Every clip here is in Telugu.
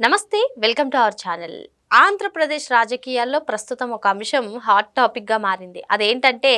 నమస్తే welcome to our channel. Andhra Pradesh రాజకీయాల్లో ప్రస్తుతం ఒక అంశం హాట్ టాపిక్గా మారింది. అదేంటంటే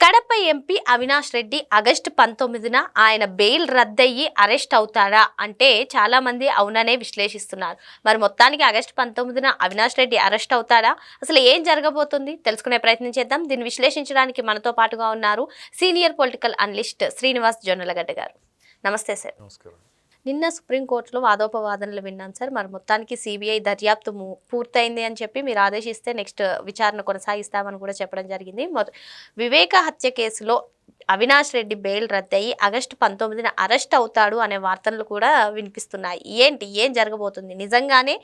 కడప ఎంపీ అవినాష్ రెడ్డి ఆగస్టు పంతొమ్మిదిన ఆయన బెయిల్ రద్దయ్యి అరెస్ట్ అవుతాడా అంటే చాలామంది అవుననే విశ్లేషిస్తున్నారు. మరి మొత్తానికి ఆగస్టు పంతొమ్మిదిన అవినాష్ రెడ్డి అరెస్ట్ అవుతాడా? అసలు ఏం జరగబోతుంది? తెలుసుకునే ప్రయత్నం చేద్దాం. దీన్ని విశ్లేషించడానికి మనతో పాటుగా ఉన్నారు senior political analyst Srinivas Jonnalagadda garu. నమస్తే సార్. నమస్కారం. నిన్న సుప్రీంకోర్టులో వాదోపవాదనలు విన్నాం సార్. మరి మొత్తానికి సిబిఐ దర్యాప్తు పూర్తయింది అని చెప్పి మీరు ఆదేశిస్తే నెక్స్ట్ విచారణ కొనసాగిస్తామని కూడా చెప్పడం జరిగింది. వివేక హత్య కేసులో అవినాష్ రెడ్డి బెయిల్ రద్దయి ఆగస్టు పంతొమ్మిదిన అరెస్ట్ అవుతాడు అనే వార్తలు కూడా వినిపిస్తున్నాయి. ఏంటి? ఏం జరగబోతుంది? నిజంగానే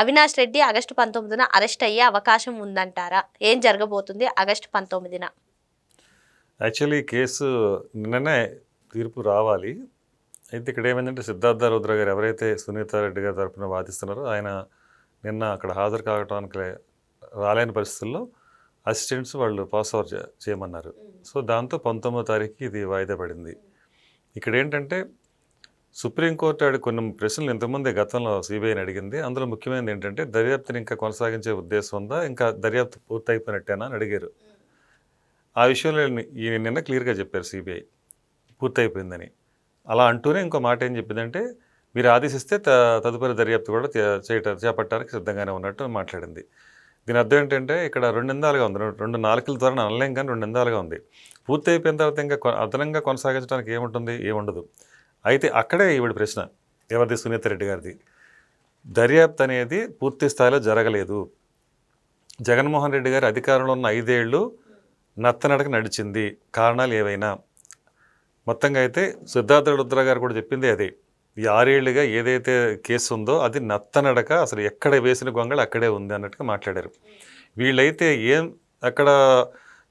అవినాష్ రెడ్డి ఆగస్టు పంతొమ్మిదిన అరెస్ట్ అయ్యే అవకాశం ఉందంటారా? ఏం జరగబోతుంది ఆగస్టు పంతొమ్మిదిన? యాక్చువల్లీ కేసు నిన్ననే తీర్పు రావాలి. అయితే ఇక్కడ ఏమైందంటే సిద్ధార్థ రుద్ర గారు ఎవరైతే సునీత రెడ్డి గారి తరపున వాదిస్తున్నారో ఆయన నిన్న అక్కడ హాజరు కావడానికి రాలేని పరిస్థితుల్లో అసిస్టెంట్స్ వాళ్ళు పాస్ ఓవర్ చేయమన్నారు. సో దాంతో పంతొమ్మిదో తారీఖుకి ఇది వాయిదా పడింది. ఇక్కడ ఏంటంటే సుప్రీంకోర్టు ఆడి కొన్ని ప్రశ్నలు ఇంతకుముందే గతంలో సిబిఐని అడిగింది. అందులో ముఖ్యమైనది ఏంటంటే దర్యాప్తుని ఇంకా కొనసాగించే ఉద్దేశం ఉందా? ఇంకా దర్యాప్తు పూర్తయిపోయినట్టేనా అని అడిగారు. ఆ విషయంలో ఈ నిన్న క్లియర్గా చెప్పారు సిబిఐ. పూర్తయిపోయిందని. అలా అంటూనే ఇంకో మాట ఏం చెప్పిందంటే మీరు ఆదేశిస్తే త- తదుపరి దర్యాప్తు కూడా చే- చేయట చేపట్టడానికి సిద్ధంగానే ఉన్నట్టు మాట్లాడింది. దీని అర్థం ఏంటంటే ఇక్కడ రెండు నిందాలుగా ఉంది. రెండు- రెండు నాలుకల ద్వారా అనలేం కానీ రెండు నిందాలుగా ఉంది. పూర్తి అయిపోయిన తర్వాత ఇంకా అదనంగా కొనసాగించడానికి ఏముంటుంది? ఏముండదు. అయితే అక్కడే ఈవిడ ప్రశ్న ఎవరిది సునీత రెడ్డి గారిది. దర్యాప్తు అనేది పూర్తి స్థాయిలో జరగలేదు. జగన్మోహన్ రెడ్డి గారి అధికారంలో ఉన్న ఐదేళ్ళు నత్తనడక నడిచింది. కారణాలు ఏవైనా? మొత్తంగా అయితే సిద్ధార్థ రుద్ర గారు కూడా చెప్పింది అదే. ఈ ఆరేళ్ళుగా ఏదైతే కేసు ఉందో అది నత్తనడక అసలు ఎక్కడ వేసిన గొంగళి అక్కడే ఉంది అన్నట్టుగా మాట్లాడారు. వీళ్ళైతే ఏం అక్కడ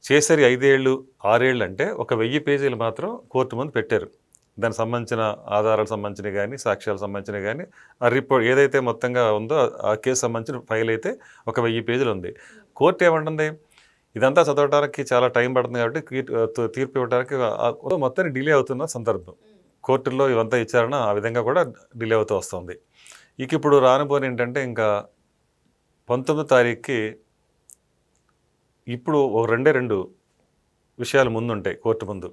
చేసరి ఐదేళ్ళు ఆరేళ్ళు అంటే ఒక వెయ్యి పేజీలు మాత్రం కోర్టు ముందు పెట్టారు. దానికి సంబంధించిన ఆధారాలకు సంబంధించిన కానీ సాక్ష్యాలకు సంబంధించినవి కానీ ఆ రిపోర్ట్ ఏదైతే మొత్తంగా ఉందో ఆ కేసు సంబంధించిన ఫైల్ అయితే ఒక వెయ్యి పేజీలు ఉంది. కోర్టు ఏమంటుంది? ఇదంతా చదవడానికి చాలా టైం పడుతుంది కాబట్టి తీర్పు ఇవ్వడానికి మొత్తాన్ని డిలే అవుతున్న సందర్భం. కోర్టుల్లో ఇవంతా విచారణ ఆ విధంగా కూడా డిలే అవుతూ వస్తుంది. ఇక ఇప్పుడు రానుపోని ఏంటంటే ఇంకా పంతొమ్మిదో తారీఖుకి ఇప్పుడు ఒక రెండే రెండు విషయాలు ముందుంటాయి కోర్టు ముందు.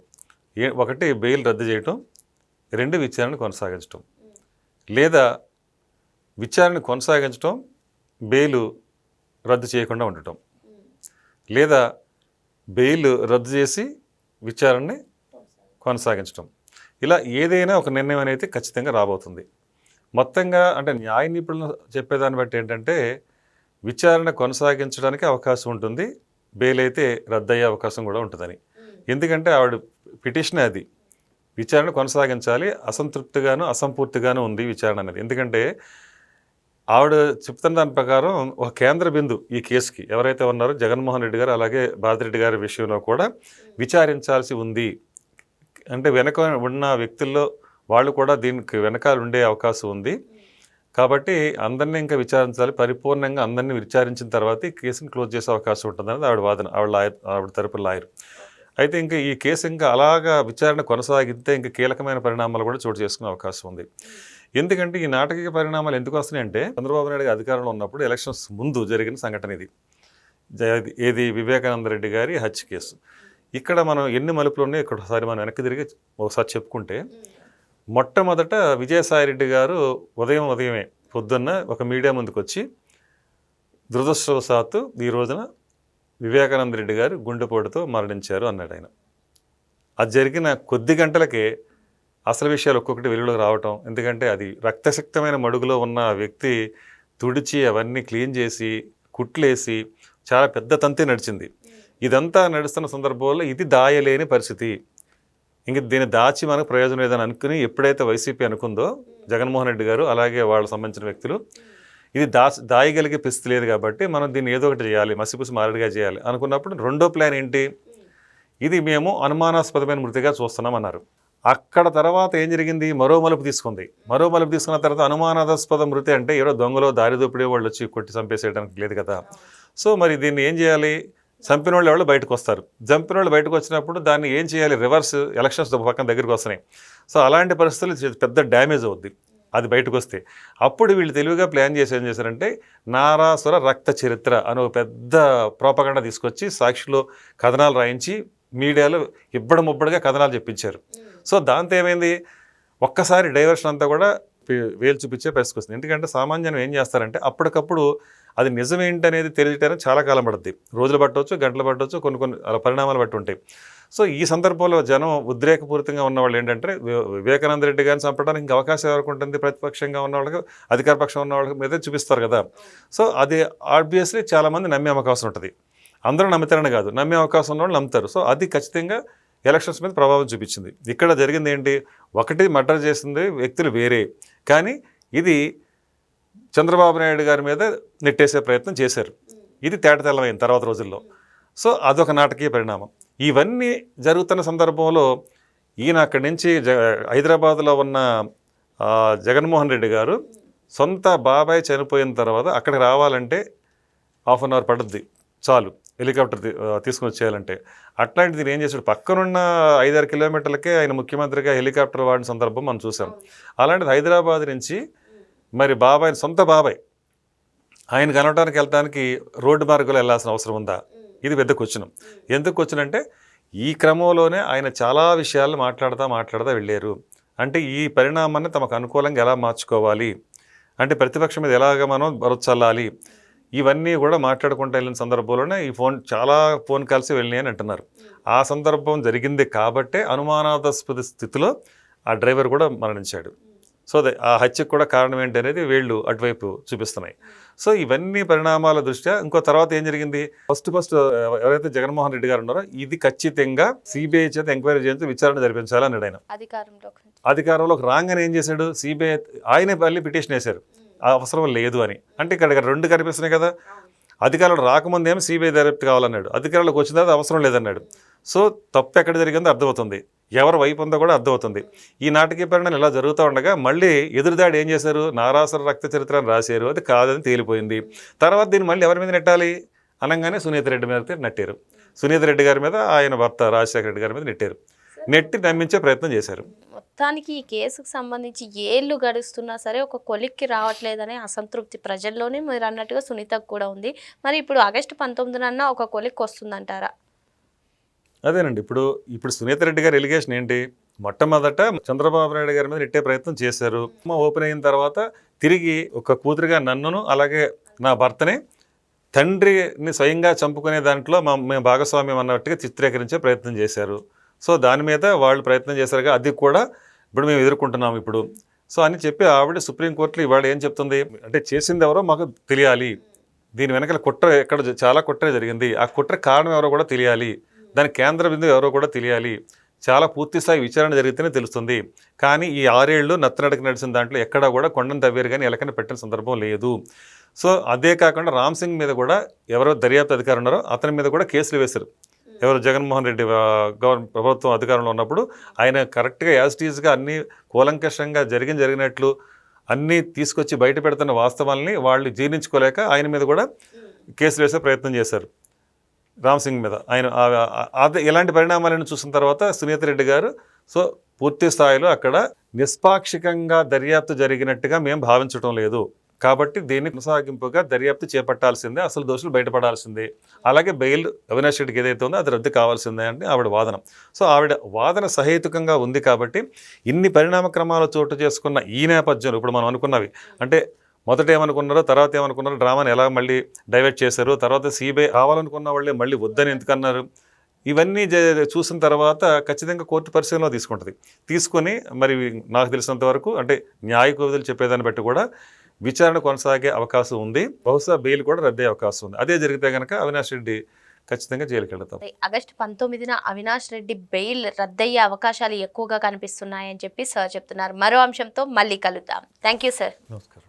ఏ ఒకటి బెయిల్ రద్దు చేయటం రెండు విచారణ కొనసాగించటం. లేదా విచారణ కొనసాగించటం బెయిల్ రద్దు చేయకుండా ఉండటం. లేదా బెయిల్ రద్దు చేసి విచారణని కొనసాగించడం ఇలా ఏదైనా ఒక నిర్ణయం అనేది ఖచ్చితంగా రాబోతుంది. మొత్తంగా అంటే న్యాయ నిపుణులు చెప్పేదాన్ని బట్టి ఏంటంటే విచారణ కొనసాగించడానికి అవకాశం ఉంటుంది. బెయిల్ అయితే రద్దయ్యే అవకాశం కూడా ఉంటుందని. ఎందుకంటే ఆవిడ పిటిషన్ అది. విచారణ కొనసాగించాలి. అసంతృప్తిగాను అసంపూర్తిగాను ఉంది విచారణ అనేది. ఎందుకంటే ఆవిడ చెప్తున్న దాని ప్రకారం ఒక కేంద్ర బిందు ఈ కేసుకి ఎవరైతే ఉన్నారో జగన్మోహన్ రెడ్డి గారు అలాగే భారతిరెడ్డి గారి విషయంలో కూడా విచారించాల్సి ఉంది. అంటే వెనక ఉన్న వ్యక్తుల్లో వాళ్ళు కూడా దీనికి వెనకాల ఉండే అవకాశం ఉంది. కాబట్టి అందరినీ ఇంకా విచారించాలి. పరిపూర్ణంగా అందరినీ విచారించిన తర్వాత ఈ కేసుని క్లోజ్ చేసే అవకాశం ఉంటుందనేది ఆవిడ వాదన ఆవిడ లాయర్ ఆవిడ తరపు లాయర్. అయితే ఇంకా ఈ కేసు ఇంకా అలాగా విచారణ కొనసాగితే ఇంకా కీలకమైన పరిణామాలు కూడా చోటు చేసుకునే అవకాశం ఉంది. ఎందుకంటే ఈ నాటకీయ పరిణామాలు ఎందుకు వస్తున్నాయంటే చంద్రబాబు నాయుడు అధికారంలో ఉన్నప్పుడు ఎలక్షన్స్ ముందు జరిగిన సంఘటన ఇది. జ- ఏది వివేకానంద రెడ్డి గారి హత్య కేసు. ఇక్కడ మనం ఎన్ని మలుపులు ఉన్నాయో ఇక్కడ ఒకసారి మనం వెనక్కి తిరిగి ఒకసారి చెప్పుకుంటే మొట్టమొదట విజయసాయిరెడ్డి గారు ఉదయం ఉదయమే పొద్దున్న ఒక మీడియా ముందుకు వచ్చి దురదృష్టవశాత్తు ఈ రోజున వివేకానంద రెడ్డి గారు గుండెపోటుతో మరణించారు అన్నాడు ఆయన. అది జరిగిన కొద్ది గంటలకే అసలు విషయాలు ఒక్కొక్కటి వెలుగులోకి రావటం. ఎందుకంటే అది రక్తశక్తమైన మడుగులో ఉన్న వ్యక్తి తుడిచి అవన్నీ క్లీన్ చేసి కుట్లేసి చాలా పెద్ద తంతి నడిచింది. ఇదంతా నడుస్తున్న సందర్భంలో ఇది దాయలేని పరిస్థితి. ఇంక దీన్ని దాచి మనకు ప్రయోజనం లేదని అనుకుని ఎప్పుడైతే వైసీపీ అనుకుందో జగన్మోహన్ రెడ్డి గారు అలాగే వాళ్ళకి సంబంధించిన వ్యక్తులు ఇది దా దాయగలిగే పరిస్థితి లేదు కాబట్టి మనం దీన్ని ఏదో ఒకటి చేయాలి మసిపుసి మారడిగా చేయాలి అనుకున్నప్పుడు రెండో ప్లాన్ ఏంటి? ఇది మేము అనుమానాస్పదమైన మృతిగా చూస్తున్నాం అన్నారు అక్కడ తర్వాత ఏం జరిగింది? మరో మలుపు తీసుకుంది. మరో మలుపు తీసుకున్న తర్వాత అనుమానాస్పద మృతి అంటే ఎవరో దొంగలో దారి దోపిడే వాళ్ళు వచ్చి కొట్టి చంపేసేయడానికి లేదు కదా. సో మరి దీన్ని ఏం చేయాలి? చంపిన వాళ్ళు ఎవరు బయటకు వస్తారు? చంపిన వాళ్ళు బయటకు వచ్చినప్పుడు దాన్ని ఏం చేయాలి? రివర్స్ ఎలక్షన్స్ పక్కన దగ్గరికి వస్తున్నాయి. సో అలాంటి పరిస్థితులు పెద్ద డ్యామేజ్ అవుద్ది. అది బయటకు వస్తే. అప్పుడు వీళ్ళు తెలివిగా ప్లాన్ చేసి ఏం చేశారంటే నారాసుర రక్త చరిత్ర అనే ఒక పెద్ద ప్రోపగండ తీసుకొచ్చి సాక్షిలో కథనాలు రాయించి మీడియాలో ఇబ్బడి ముబ్బడిగా కథనాలు చెప్పించారు. సో దాంతో ఏమైంది? ఒక్కసారి డైవర్షన్ అంతా కూడా వేలు చూపించే పరిస్థితి వస్తుంది. ఎందుకంటే సామాన్యం ఏం చేస్తారంటే అప్పటికప్పుడు అది నిజమేంటి అనేది తెలియటానికి చాలా కాలం పడుతుంది రోజులు పట్టవచ్చు గంటలు పట్టవచ్చు కొన్ని కొన్ని అలా పరిణామాలు బట్టి ఉంటాయి. సో ఈ సందర్భంలో జనం ఉద్రేకపూరితంగా ఉన్నవాళ్ళు ఏంటంటే వివేకానంద రెడ్డి గారిని చంపడానికి ఇంకా అవకాశం ఎవరికి ఉంటుంది? ప్రతిపక్షంగా ఉన్న వాళ్ళకి అధికార పక్షం ఉన్న వాళ్ళకి మీద చూపిస్తారు కదా. సో అది ఆబ్వియస్లీ చాలామంది నమ్మే అవకాశం ఉంటుంది. అందరూ నమ్ముతారని కాదు. నమ్మే అవకాశం ఉన్న వాళ్ళు నమ్ముతారు. సో అది ఖచ్చితంగా ఎలక్షన్స్ మీద ప్రభావం చూపించింది. ఇక్కడ జరిగింది ఏంటి? ఒకటి మర్డర్ చేసింది వ్యక్తులు వేరే. కానీ ఇది చంద్రబాబు నాయుడు గారి మీద నెట్టేసే ప్రయత్నం చేశారు. ఇది తేటతెల్లమైంది తర్వాత రోజుల్లో. సో అదొక నాటకీయ పరిణామం. ఇవన్నీ జరుగుతున్న సందర్భంలో ఈయన అక్కడి నుంచి జ హైదరాబాద్లో ఉన్న జగన్మోహన్ రెడ్డి గారు సొంత బాబాయ్ చనిపోయిన తర్వాత అక్కడికి రావాలంటే హాఫ్ అన్ అవర్ పడుద్ది. చాలు. హెలికాప్టర్ తీసుకొని వచ్చేయాలంటే. అట్లాంటిది ఏం చేశాడు? పక్కనున్న ఐదారు కిలోమీటర్లకే ఆయన ముఖ్యమంత్రిగా హెలికాప్టర్ వాడిన సందర్భం మనం చూసాం అలాంటిది హైదరాబాద్ నుంచి మరి బాబాయ్ సొంత బాబాయ్ ఆయన కనవడానికి వెళ్ళడానికి రోడ్డు మార్గంలో వెళ్ళాల్సిన అవసరం ఉందా? ఇది పెద్ద క్వశ్చన్. ఎందుకు క్వశ్చన్ అంటే ఈ క్రమంలోనే ఆయన చాలా విషయాలు మాట్లాడుతూ మాట్లాడుతూ వెళ్ళారు. అంటే ఈ పరిణామాన్ని తమకు అనుకూలంగా ఎలా మార్చుకోవాలి? అంటే ప్రతిపక్షం మీద ఎలాగ మనం బరొచ్చల్లాలి ఇవన్నీ కూడా మాట్లాడుకుంటూ వెళ్ళిన సందర్భంలోనే ఈ ఫోన్ చాలా ఫోన్ కాల్స్ వెళ్ళినాయి అని అంటున్నారు. ఆ సందర్భం జరిగింది కాబట్టే అనుమానాస్పద స్థితిలో ఆ డ్రైవర్ కూడా మరణించాడు. సో అదే ఆ హత్యకు కూడా కారణం ఏంటి అనేది వీళ్ళు అటువైపు చూపిస్తున్నాయి. సో ఇవన్నీ పరిణామాల దృష్ట్యా ఇంకో తర్వాత ఏం జరిగింది? ఫస్ట్ ఫస్ట్ ఎవరైతే జగన్మోహన్ రెడ్డి గారు ఉన్నారో ఇది ఖచ్చితంగా సిబిఐ చేత ఎంక్వైరీ చేసి విచారణ జరిపించాలని అన్నాడు ఆయన. అధికారంలోకి అధికారంలోకి రాగానే ఏం చేశాడు? సిబిఐ ఆయనే మళ్ళీ పిటిషన్ వేశారు. అవసరం లేదు అని. అంటే ఇక్కడ ఇక్కడ రెండు కనిపిస్తున్నాయి కదా. అధికారులు రాకముందేమో సిబిఐ దర్యాప్తు కావాలన్నాడు. అధికారులకు వచ్చిన తర్వాత అవసరం లేదన్నాడు. సో తప్పు ఎక్కడ జరిగిందో అర్థమవుతుంది. ఎవరి వైపు ఉందో కూడా అర్థమవుతుంది. ఈ నాటకీయ పరిణామాలు ఇలా జరుగుతూ ఉండగా మళ్ళీ ఎదురుదాడి ఏం చేశారు? నారాసుర రక్త చరిత్ర అని రాశారు. అది కాదని తేలిపోయింది. తర్వాత దీన్ని మళ్ళీ ఎవరి మీద నెట్టాలి? అనగానే సునీత రెడ్డి మీద నెట్టారు. సునీత రెడ్డి గారి మీద ఆయన భర్త రాజశేఖర రెడ్డి గారి మీద నెట్టారు. నెట్టి నమ్మించే ప్రయత్నం చేశారు. మొత్తానికి ఈ కేసుకు సంబంధించి ఏళ్ళు గడుస్తున్నా సరే ఒక కొలిక్కి రావట్లేదనే అసంతృప్తి ప్రజల్లోనే మీరు అన్నట్టుగా సునీతకు కూడా ఉంది. మరి ఇప్పుడు ఆగస్టు పంతొమ్మిదినన్నా ఒక కొలిక్కి వస్తుందంటారా? అదేనండి. ఇప్పుడు ఇప్పుడు సునీత రెడ్డి గారి ఎలిగేషన్ ఏంటి? మొట్టమొదట చంద్రబాబు నాయుడు గారి మీద నెట్టే ప్రయత్నం చేశారు. మా ఓపెన్ అయిన తర్వాత తిరిగి ఒక కూతురుగా నన్నును అలాగే నా భర్తని తండ్రిని స్వయంగా చంపుకునే దాంట్లో మా మేము భాగస్వామ్యం అన్నట్టుగా చిత్రీకరించే ప్రయత్నం చేశారు. సో దాని మీద వాళ్ళు ప్రయత్నం చేశారుగా. అది కూడా ఇప్పుడు మేము ఎదుర్కొంటున్నాం ఇప్పుడు. సో అని చెప్పి ఆవిడ సుప్రీంకోర్టులో ఇవాళ ఏం చెప్తుంది? అంటే చేసింది ఎవరో మాకు తెలియాలి. దీని వెనకాల కుట్ర ఎక్కడ చాలా కుట్ర జరిగింది. ఆ కుట్ర కారణం ఎవరో కూడా తెలియాలి. దాని కేంద్ర బిందువు ఎవరో కూడా తెలియాలి. చాలా పూర్తి స్థాయి విచారణ జరిగితేనే తెలుస్తుంది. కానీ ఈ ఆరేళ్ళు నత్తనడక నడిచిన దాంట్లో ఎక్కడా కూడా కొండను తవ్వేరు కానీ ఎలకన పెట్టిన సందర్భం లేదు. సో అదే కాకుండా రామ్ సింగ్ మీద కూడా ఎవరో దర్యాప్తు అధికారులు ఉన్నారో అతని మీద కూడా కేసులు వేశారు. ఎవరు? జగన్మోహన్ రెడ్డి గవర్నమెంట్ ప్రభుత్వం అధికారంలో ఉన్నప్పుడు ఆయన కరెక్ట్గా యాజ్ టీజ్గా అన్ని కూలంకషంగా జరిగిన జరిగినట్లు అన్నీ తీసుకొచ్చి బయట పెడుతున్న వాస్తవాల్ని వాళ్ళు జీర్ణించుకోలేక ఆయన మీద కూడా కేసులు వేసే ప్రయత్నం చేశారు. రామ్ సింగ్ మీద ఆయన అదే ఇలాంటి పరిణామాలను చూసిన తర్వాత సునీత రెడ్డి గారు సో పూర్తి స్థాయిలో అక్కడ నిష్పాక్షికంగా దర్యాప్తు జరిగినట్టుగా మేము భావించడం లేదు. కాబట్టి దీన్ని కొనసాగింపుగా దర్యాప్తు చేపట్టాల్సిందే అసలు దోషులు బయటపడాల్సిందే. అలాగే బెయిల్ అవినాష్ రెడ్డికి ఏదైతే ఉందో అది రద్దు కావాల్సిందే అంటే ఆవిడ వాదన. సో ఆవిడ వాదన సహేతుకంగా ఉంది కాబట్టి ఇన్ని పరిణామ క్రమాలు చోటు చేసుకున్న ఈ నేపథ్యంలో ఇప్పుడు మనం అనుకున్నవి అంటే మొదట ఏమనుకున్నారో తర్వాత ఏమనుకున్నారో డ్రామాని ఎలా మళ్ళీ డైవర్ట్ చేశారు తర్వాత సిబిఐ కావాలనుకున్న వాళ్ళే మళ్ళీ వద్దని ఎందుకన్నారు? ఇవన్నీ చూసిన తర్వాత ఖచ్చితంగా కోర్టు పరిశీలనలో తీసుకుంటుంది. తీసుకొని మరి నాకు తెలిసినంత వరకు అంటే న్యాయ కోవిధులు చెప్పేదాన్ని బట్టి కూడా విచారణ కొనసాగే అవకాశం ఉంది. బహుశా బెయిల్ కూడా రద్దే అవకాశం ఉంది. అదే జరిగితే కనుక అవినాష్ రెడ్డి ఖచ్చితంగా జైలుకి వెళ్తాం. ఆగస్టు పంతొమ్మిదిన అవినాష్ రెడ్డి బెయిల్ రద్దయ్యే అవకాశాలు ఎక్కువగా కనిపిస్తున్నాయని చెప్పి సార్ చెప్తున్నారు. మరో అంశంతో మళ్ళీ కలుద్దాం. Thank you sir. నమస్కారం.